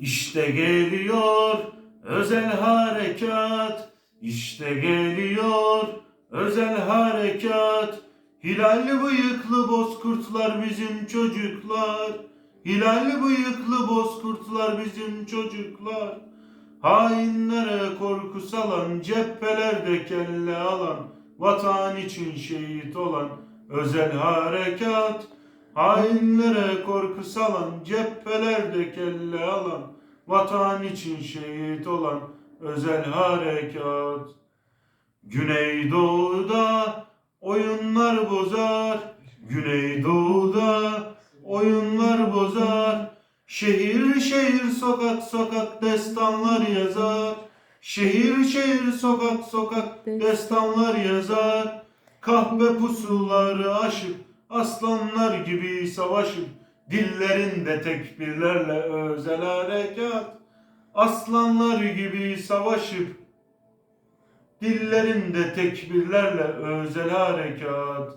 İşte geliyor özel harekat. İşte geliyor özel harekat. Hilal bıyıklı bozkurtlar bizim çocuklar. Hilal bıyıklı bozkurtlar bizim çocuklar. Hainlere korku salan, cephelerde kelle alan, vatan için şehit olan özel harekat. Hainlere korku salan, cephelerde kelle alan, vatan için şehit olan özel harekat. Güneydoğu'da oyunlar bozar, Güneydoğu'da oyunlar bozar. Şehir şehir sokak sokak destanlar yazar. Şehir şehir sokak sokak destanlar yazar. Kahve pusulları aşıp aslanlar gibi savaşıp dillerinde tekbirlerle özel harekat. Aslanlar gibi savaşıp dillerinde tekbirlerle özel harekat.